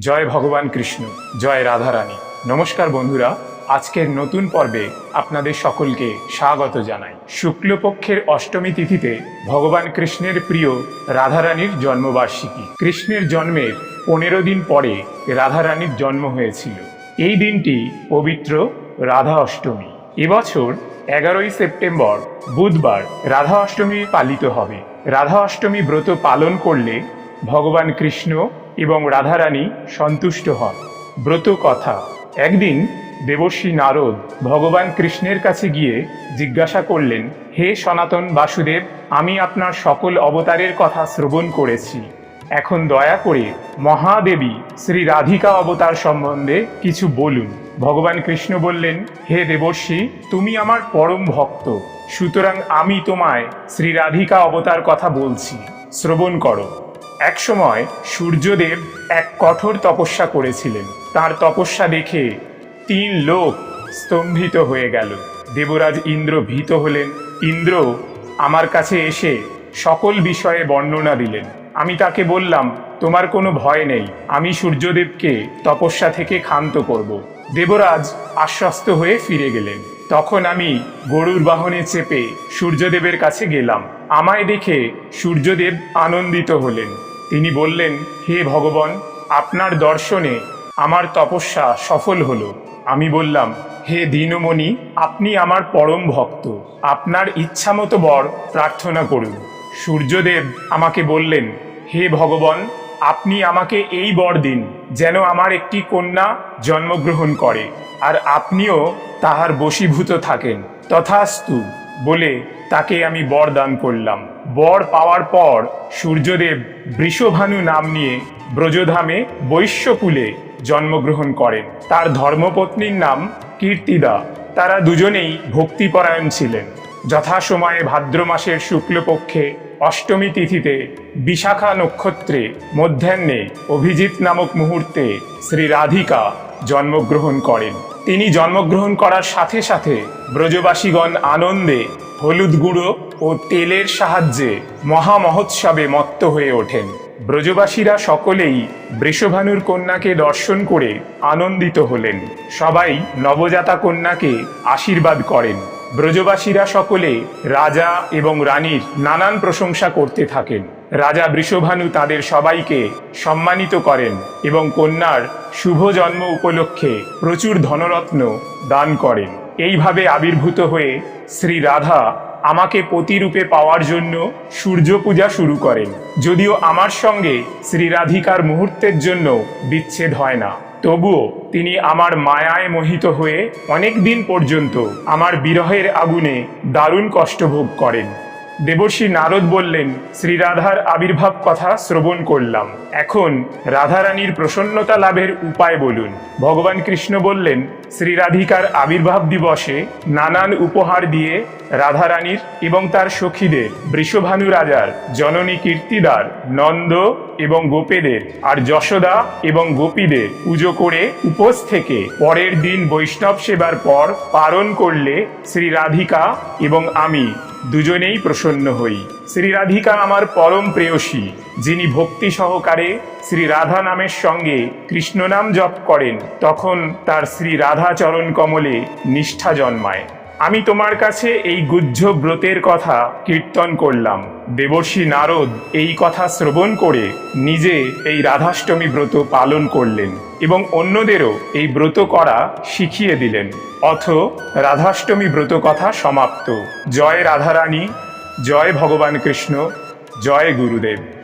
জয় ভগবান কৃষ্ণ, জয় রাধারানী নমস্কার বন্ধুরা, আজকের নতুন পর্বে আপনাদের সকলকে স্বাগত জানাই। শুক্লপক্ষের অষ্টমী তিথিতে ভগবান কৃষ্ণের প্রিয় রাধারানীর জন্মবার্ষিকী। কৃষ্ণের জন্মের পনেরো দিন পরে রাধারানীর জন্ম হয়েছিল। এই দিনটি পবিত্র রাধা অষ্টমী। এবছর এগারোই সেপ্টেম্বর, বুধবার রাধা অষ্টমী পালিত হবে। রাধা অষ্টমী ব্রত পালন করলে ভগবান কৃষ্ণ এবং রাধারানী সন্তুষ্ট হন। ব্রত কথা। একদিন দেবর্ষী নারদ ভগবান কৃষ্ণের কাছে গিয়ে জিজ্ঞাসা করলেন, হে সনাতন বাসুদেব, আমি আপনার সকল অবতারের কথা শ্রবণ করেছি। এখন দয়া করে মহাদেবী শ্রী রাধিকা অবতার সম্বন্ধে কিছু বলুন। ভগবান কৃষ্ণ বললেন, হে দেবর্ষী, তুমি আমার পরম ভক্ত। সুতরাং আমি তোমায় শ্রী রাধিকা অবতার কথা বলছি। শ্রবণ করো। একসময় সূর্যদেব এক কঠোর তপস্যা করেছিলেন। তার তপস্যা দেখে তিন লোক স্তম্ভিত হয়ে গেল। দেবরাজ ইন্দ্র ভীত হলেন। ইন্দ্র আমার কাছে এসে সকল বিষয়ে বর্ণনা দিলেন। আমি তাকে বললাম, তোমার কোনো ভয় নেই। আমি সূর্যদেবকে তপস্যা থেকে ক্ষান্ত করব। দেবরাজ আশ্বস্ত হয়ে ফিরে গেলেন। তখন আমি গরুর বাহনে চেপে সূর্যদেবের কাছে গেলাম। আমায় দেখে সূর্যদেব আনন্দিত হলেন। তিনি বললেন, হে ভগবান, আপনার দর্শনে আমার তপস্যা সফল হলো। আমি বললাম, হে দীনমণি, আপনি আমার পরম ভক্ত। আপনার ইচ্ছামতো বর প্রার্থনা করুন। সূর্যদেব আমাকে বললেন, হে ভগবান, আপনি আমাকে এই বর দিন, যেন আমার একটি কন্যা জন্মগ্রহণ করে, আর আপনিও তাহার বশীভূত থাকেন। তথাস্তু বলে তাকে আমি বর দান করলাম। বর পাওয়ার পর সূর্যদেব বৃষভানু নাম নিয়ে ব্রজধামে বৈশ্যকুলে জন্মগ্রহণ করেন। তার ধর্মপত্নীর নাম কীর্তিদা। তারা দুজনেই ভক্তিপরায়ণ ছিলেন। যথাসময়ে ভাদ্র মাসের শুক্লপক্ষে অষ্টমী তিথিতে বিশাখা নক্ষত্রে মধ্যাহ্নে অভিজিৎ নামক মুহূর্তে শ্রী রাধিকা জন্মগ্রহণ করেন। তিনি জন্মগ্রহণ করার সাথে সাথে ব্রজবাসীগণ আনন্দে হলুদ গুঁড়ো ও তেলের সাহায্যে মহামহোৎসবে মত্ত হয়ে ওঠেন। ব্রজবাসীরা সকলেই বৃষভানুর কন্যাকে দর্শন করে আনন্দিত হলেন। সবাই নবজাতা কন্যাকে আশীর্বাদ করেন। ব্রজবাসীরা সকলে রাজা এবং রানীর নানান প্রশংসা করতে থাকেন। রাজা বৃষভানু তাদের সবাইকে সম্মানিত করেন এবং কন্যার শুভ জন্ম উপলক্ষে প্রচুর ধনরত্ন দান করেন। এইভাবে আবির্ভূত হয়ে শ্রী রাধা আমাকে পতিরূপে পাওয়ার জন্য সূর্য পূজা শুরু করেন। যদিও আমার সঙ্গে শ্রী রাধিকার মুহূর্তের জন্য বিচ্ছেদ হয় না। তবুও তিনি আমার মায়ায় মোহিত হয়ে অনেক দিন পর্যন্ত আমার বিরহের আগুনে দারুণ কষ্ট ভোগ করেন। দেবর্ষী নারদ বললেন শ্রীরাধার আবির্ভাব কথা শ্রবণ করলাম। এখন রাধারানীর প্রসন্নতা লাভের উপায় বলুন। ভগবান কৃষ্ণ বললেন শ্রীরাধিকার আবির্ভাব দিবসে নানান উপহার দিয়ে রাধারানীর এবং তার সখীদের, বৃষভানু রাজার, জননী কীর্তিদার, নন্দ এবং গোপেদের আর যশোদা এবং গোপীদের পুজো করে উপোস থেকে পরের দিন বৈষ্ণব সেবার পর পালন করলে শ্রী রাধিকা এবং আমি দুজনেই প্রসন্ন হই। শ্রী রাধিকা আমার পরম প্রেয়সী, যিনি ভক্তি সহকারে শ্রী রাধা নামের সঙ্গে কৃষ্ণ নাম জপ করেন, তখন তার শ্রী রাধা চরণ কমলে নিষ্ঠা জন্মায়। আমি তোমার কাছে এই গুহ্য ব্রতের কথা কীর্তন করলাম। দেবর্ষী নারদ এই কথা শ্রবণ করে নিজে এই রাধাষ্টমী ব্রত পালন করলেন এবং অন্যদেরও এই ব্রত করা শিখিয়ে দিলেন। অথ রাধাষ্টমী ব্রত কথা সমাপ্ত। জয় রাধারানী, জয় ভগবান কৃষ্ণ, জয় গুরুদেব।